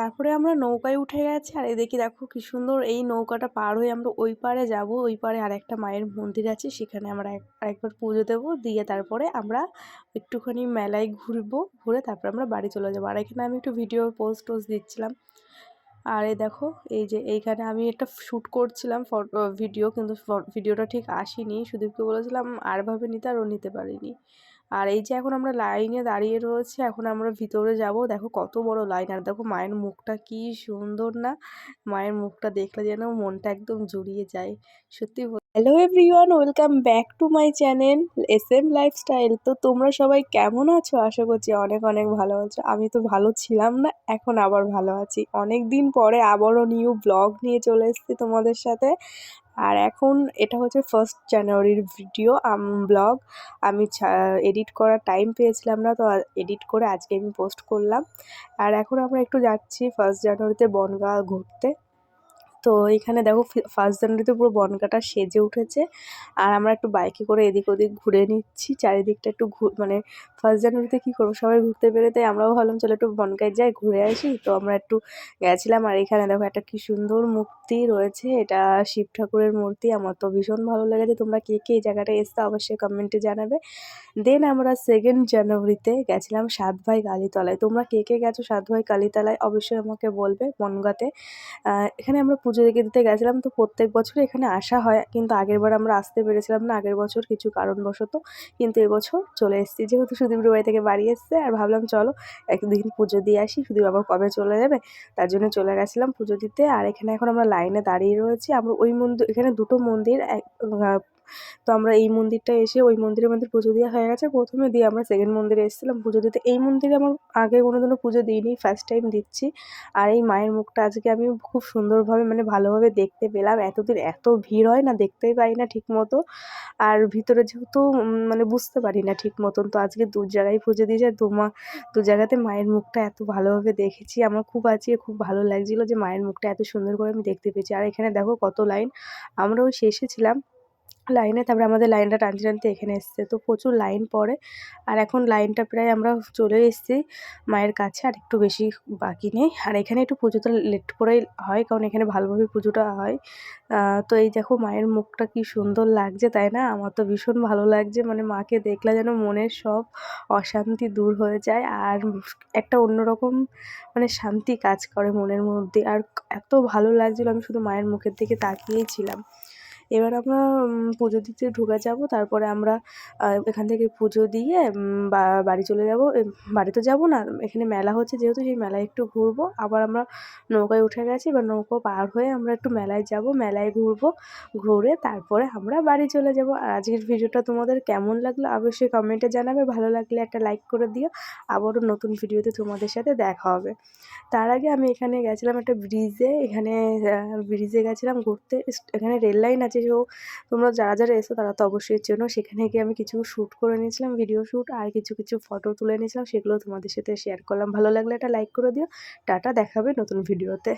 তারপরে আমরা নৌকায় উঠে গেছি। আর এদিকে দেখো কি সুন্দর এই নৌকাটা পার হয়ে আমরা ওই পারে যাব। ওই পারে আর একটা মায়ের মন্দির আছে, সেখানে আমরা আরেকবার পুজো দেবো। দিয়ে তারপরে আমরা একটুখানি মেলায় ঘুরবো, ঘুরে তারপরে আমরা বাড়ি চলে যাব। আর এখানে আমি একটু ভিডিও পোস্ট টোস্ট দিচ্ছিলাম। আর এই দেখো, এই যে এইখানে আমি একটা শ্যুট করছিলাম ভিডিও কিন্তু ভিডিওটা ঠিক আসেনি। সুদীপকে বলেছিলাম আরভাবে নিতে আর ও নিতে পারিনি। আর এই যে এখন আমরা লাইনে দাঁড়িয়ে রয়েছি, এখন আমরা ভিতরে যাব। দেখো কত বড় লাইন, আর দেখো মায়ের মুখটা কি সুন্দর না? মায়ের মুখটা দেখলে যেন মনটা একদম জুড়িয়ে যায়। সত্যি hello everyone welcome back to my channel S M lifestyle তো তোমরা সবাই কেমন আছো? আশা করছি অনেক অনেক ভালো আছো। আমি তো ভালো ছিলাম না, এখন আবার ভালো আছি। অনেক দিন পরে আবারও নিউ ব্লগ নিয়ে চলে এসেছি তোমাদের সাথে। আর এখন এটা হচ্ছে ফার্স্ট জানুয়ারির ভিডিও ব্লগ আমি এডিট করার টাইম পেয়েছিলাম না, তো এডিট করে আজকে আমি পোস্ট করলাম। আর এখন আমরা একটু যাচ্ছি ফার্স্ট জানুয়ারিতে বনগাঁ ঘুরতে। তো এখানে দেখো ফার্স্ট জানুয়ারিতে পুরো বনগাটা সেজে উঠেছে। আর আমরা একটু বাইকে করে এদিক ওদিক ঘুরে নিচ্ছি। চারিদিকটা একটু মানে ফার্স্ট জানুয়ারিতে কী করব? সবাই ঘুরতে বেরোতে আমরাও ভাবলাম, চলো একটু বনগায় যাই, ঘুরে আসি। তো আমরা একটু গেছিলাম। আর এখানে দেখো একটা কি সুন্দর মূর্তি রয়েছে। এটা শিব ঠাকুরের মূর্তি। আমার তো ভীষণ ভালো লেগেছে। তোমরা কে কে এই জায়গাটা এসতে অবশ্যই কমেন্টে জানাবে। দেন আমরা সেকেন্ড জানুয়ারিতে গেছিলাম সাত ভাই কালীতলায়। তোমরা কে কে গেছো সাত ভাই কালীতলায় অবশ্যই আমাকে বলবে বনগাতে। এখানে আমরা পুজো দিকে দিতে গেছিলাম তো প্রত্যেক বছর এখানে আসা হয়। কিন্তু আগের বার আমরা আসতে পেরেছিলাম না, আগের বছর কিছু কারণবশত। কিন্তু এবছর চলে এসেছি, যেহেতু সুদীপ বাড়ি থেকে বাড়ি এসছে। আর ভাবলাম চলো একদিন পুজো দিয়ে আসি, সুদীপ আবার কবে চলে যাবে? তার জন্য চলে গেছিলাম পুজো দিতে। আর এখানে এখন আমরা লাইনে দাঁড়িয়ে রয়েছি। আমরা ওই মন্দির, এখানে দুটো মন্দির তো আমরা এই মন্দিরটা এসে ওই মন্দিরের মধ্যে পুজো দেওয়া হয়ে গেছে। প্রথমে দিয়ে আমরা সেকেন্ড মন্দিরে এসেছিলাম পুজো দিতে। এই মন্দিরে আমার আগে কোনো দিনও পুজো দিইনি ফার্স্ট টাইম দিচ্ছি। আর এই মায়ের মুখটা আজকে আমি খুব সুন্দরভাবে মানে ভালোভাবে দেখতে পেলাম। এতদিন এত ভিড় হয় না, দেখতেই পাই না ঠিক মতো আর ভিতরে যেহেতু মানে বুঝতে পারি না ঠিক মতন তো আজকে দু জায়গায় পুজো দিয়েছে, দু মা, দু জায়গাতে মায়ের মুখটা এত ভালোভাবে দেখেছি। আমার খুব আজকে খুব ভালো লাগছিল যে মায়ের মুখটা এত সুন্দর করে আমি দেখতে পেয়েছি। আর এখানে দেখো কত লাইন। আমরা ওই শেষে ছিলাম। লাইনে, তারপরে আমাদের লাইনটা টানতে টানতে এখানে এসছে। তো প্রচুর লাইন পড়ে আর এখন লাইনটা প্রায় আমরা চলে এসেছি মায়ের কাছে, আর একটু বেশি বাকি নেই। আর এখানে একটু পুজোটা লেট করেই হয়, কারণ এখানে ভালোভাবে পুজোটা হয়। তো এই দেখো মায়ের মুখটা কি সুন্দর লাগছে, তাই না? আমার তো ভীষণ ভালো লাগছে মানে মাকে দেখলে যেন মনের সব অশান্তি দূর হয়ে যায় আর একটা অন্যরকম মানে শান্তি কাজ করে মনের মধ্যে। আর এত ভালো লাগছিল, আমি শুধু মায়ের মুখের দিকে তাকিয়েই ছিলাম। এবার আমরা পুজো দিতে ঢুকে যাব, তারপরে আমরা এখান থেকে পুজো দিয়ে বাড়ি চলে যাব বাড়ি তো যাব না, এখানে মেলা হচ্ছে যেহেতু, সেই মেলায় একটু ঘুরবো, আবার আমরা নৌকায় উঠে গেছি, এবার নৌকো পার হয়ে আমরা একটু মেলায় যাব, মেলায় ঘুরবো, ঘুরে তারপরে আমরা বাড়ি চলে যাব। আর আজকের ভিডিওটা তোমাদের কেমন লাগল, অবশ্যই কমেন্টে জানাবে, ভালো লাগলে একটা লাইক করে দিও, আবারও নতুন ভিডিওতে তোমাদের সাথে দেখা হবে। তার আগে আমি এখানে গেছিলাম একটা ব্রিজে, এখানে ব্রিজে গেছিলাম ঘুরতে এখানে রেল লাইন আছে সো তোমরা যারা যারা এসো তারা তো অবশ্যই চেনো। সেখানে গিয়ে আমি কিছু শ্যুট করে নিয়েছিলাম ভিডিও শ্যুট আর কিছু কিছু ফটো তুলে নিয়েছিলাম। সেগুলো তোমাদের সাথে শেয়ার করলাম। ভালো লাগলে একটা লাইক করে দিও। টাটা, দেখাবে নতুন ভিডিওতে